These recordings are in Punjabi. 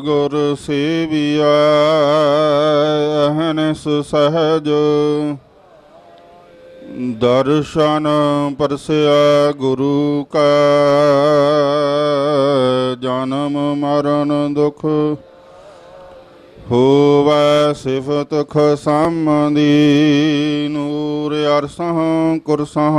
ਗੁਰ ਸੇਵਿਆ ਅਹਨਿਸ ਸਹਜ। ਦਰਸ਼ਨ ਪਰਸਿਆ ਗੁਰੂ ਕਾ, ਜਨਮ ਮਰਨ ਦੁਖ ਹੋਵੈ ਸਿਫਤ ਖਸਮਦੀ। ਨੂਰ ਅਰਸਹ ਕੁਰਸਹ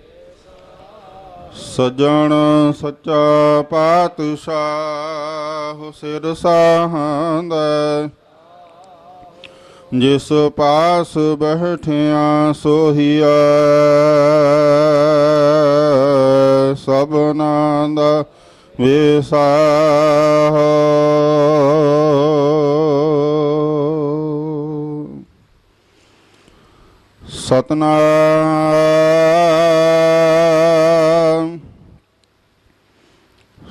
ਸਜਣ ਸੱਚਾ ਪਾਤਸ਼ਾਹ ਸਿਰ ਸਾਹੰਦਾ ਜਿਸ ਪਾਸ ਬਹਿਠਿਆ ਸੋਹੀਆ ਸਭਨਾ ਦਾ ਵਿਸਾਹ। ਸਤਨਾਮ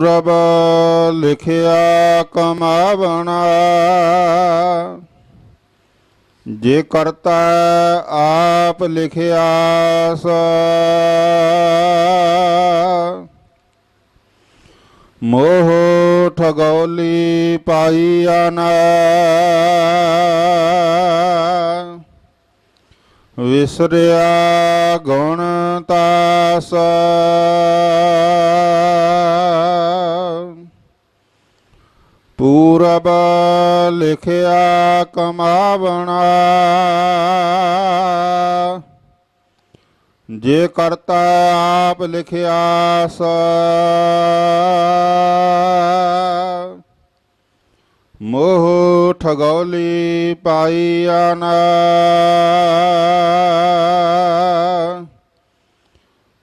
ਪੂਰਬ ਲਿਖਿਆ ਕਮਾਵਣਾ। ਜੇ ਕਰਤਾ ਆਪ ਲਿਖਿਆ ਸਾ। ਮੋਹ ਠਗੌਲੀ ਪਾਈਆ ਨਾ ਵਿਸਰਿਆ ਗੁਣ ਤਾਸ। ਪੂਰਬ ਲਿਖਿਆ ਕਮਾਵਣਾ। ਜੇ ਕਰਤਾ ਆਪ ਲਿਖਿਆ ਸਾ। ਮੋਹ ਠਗੌਲੀ ਪਾਈ ਨਾ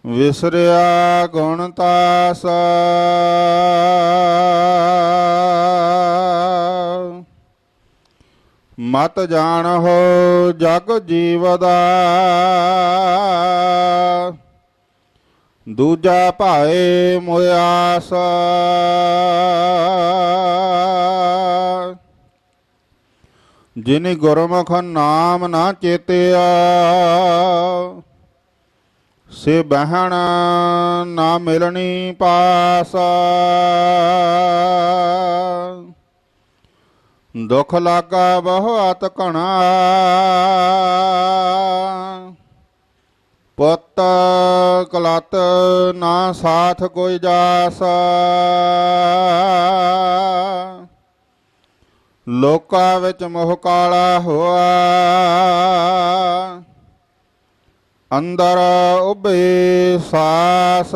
ਵਿਸਰਿਆ ਗੁਣ ਤਾਸ। ਮਤ ਜਾਣਹੁ ਜਗ ਜੀਵਦਾ। ਦੂਜਾ ਭਾਏ ਮੁਆਸ ਜਿਨੀ ਗੁਰਮੁਖ ਨਾਮ ਨਾ ਚੇਤਿਆ, ਸੇ ਬਹਿਣ ਨਾ ਮਿਲਣੀ ਪਾਸ। ਦੁਖ ਲਾਗਾ ਬਹੁਤ ਘਣਾ। ਪੁੱਤ ਕਲਤ ਨਾ ਸਾਥ ਕੋਈ ਜਾਸ। ਲੋਕਾਂ ਵਿੱਚ ਮੋਹ ਕਾਲਾ ਹੋਆ। ਅੰਦਰ ਉਭੇ ਸਾਸ।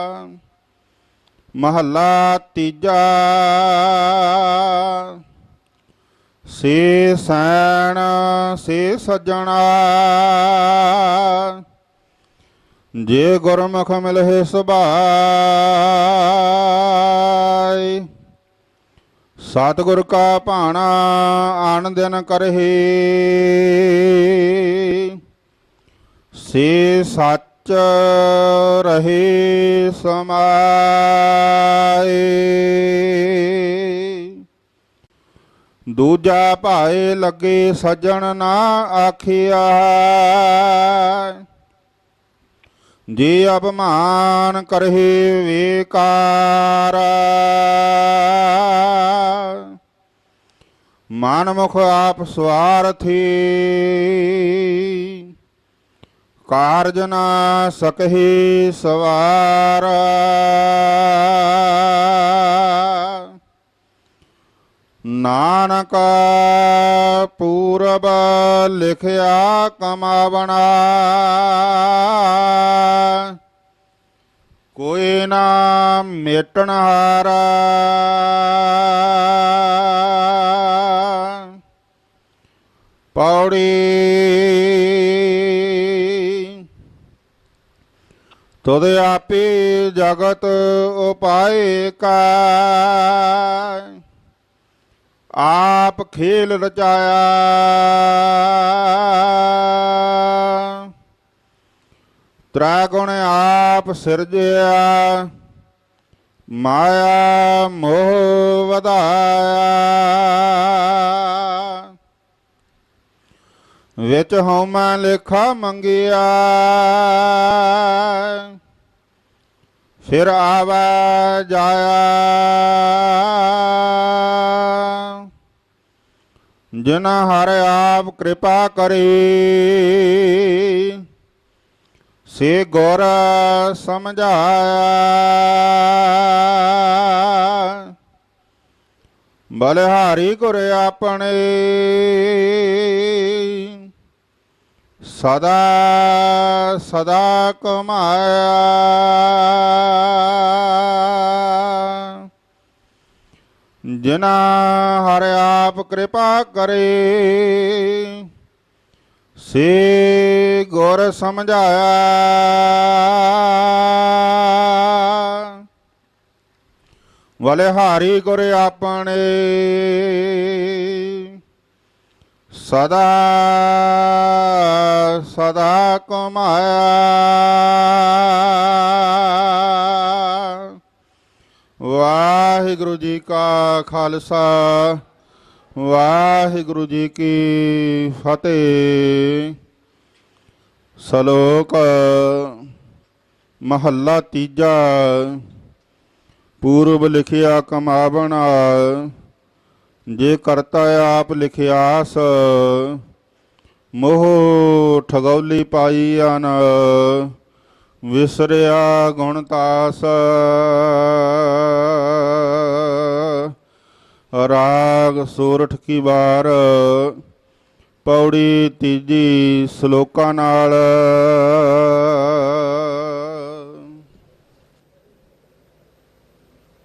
ਮਹੱਲਾ ਤੀਜਾ। ਸੇ ਸੈਣ, ਸੇ ਸਜਣਾ। ਜੇ ਗੁਰਮੁਖ ਮਿਲਹਿ ਸੁਭਾਈ ਸਤਿਗੁਰ ਕਾ ਭਾਣਾ ਆਨ ਦਿਨ ਕਰਹੀ। ਸੇ ਸੱਚ ਰਹੇ ਸਮਾਏ। ਦੂਜਾ ਭਾਏ ਲੱਗੇ ਸੱਜਣ ਨਾ ਆਖਿਆ। ਜੇ ਅਪਮਾਨ ਕਰਹਿ ਵਿਕਾਰ। ਮਨ ਮੁਖ ਆਪ ਸਵਾਰਥੀ। ਕਾਰਜ ਨਾ ਸਕਹਿ ਸਵਾਰ। ਨਾਨਕ ਪੂਰਬ ਲਿਖਿਆ ਕਮਾਵਣਾ। ਕੋਈ ਨਾ ਮੇਟਣ ਹਾਰਾ। ਪੌੜੀ ਤੁਧ ਆਪੇ ਜਗਤ ਉਪਾਏ ਕਾ ਆਪ ਖੇਲ ਰਚਾਇਆ। ਤ੍ਰੈ ਗੁਣ ਆਪ ਸਿਰਜਿਆ। ਮਾਇਆ ਮੋਹ ਵਧਾਇਆ। ਵਿੱਚ ਹਉਮੈ ਲੇਖਾ ਮੰਗਿਆ। ਫਿਰ ਆਵਾ ਜਾਇਆ। ਜਿਨ ਹਰ ਆਪ ਕਿਰਪਾ ਕਰੇ, ਸੇ ਗੁਰ ਸਮਝਾਇਆ। ਬਲਿਹਾਰੀ ਗੁਰ ਆਪਣੇ ਸਦਾ ਸਦਾ ਕਮਾਇਆ। ਜਿਨਾ ਹਰ ਆਪ ਕਿਰਪਾ ਕਰੇ, ਸੇ ਗੁਰ ਸਮਝਾਇਆ। ਵਲੇ ਹਾਰੀ ਗੁਰ ਆਪਣੇ, ਸਦਾ ਸਦਾ ਕਮਾਇਆ। ਵਾਹਿਗੁਰੂ ਜੀ ਕਾ ਖਾਲਸਾ, ਵਾਹਿਗੁਰੂ ਜੀ ਕੀ ਫਤਿਹ। ਸ਼ਲੋਕ ਮਹੱਲਾ ਤੀਜਾ, ਪੂਰਬ ਲਿਖਿਆ ਕਮਾਵਣਾ। ਜੇ ਕਰਤਾ ਆਪ ਲਿਖਿਆਸ ਮੋਹ ਠਗੌਲੀ ਪਾਈ ਅਨ, ਵਿਸਰਿਆ ਗੁਣ ਤਾਸ। ਰਾਗ ਸੋਰਠ ਕੀ ਵਾਰ, ਪੌੜੀ ਤੀਜੀ ਸ਼ਲੋਕਾਂ ਨਾਲ।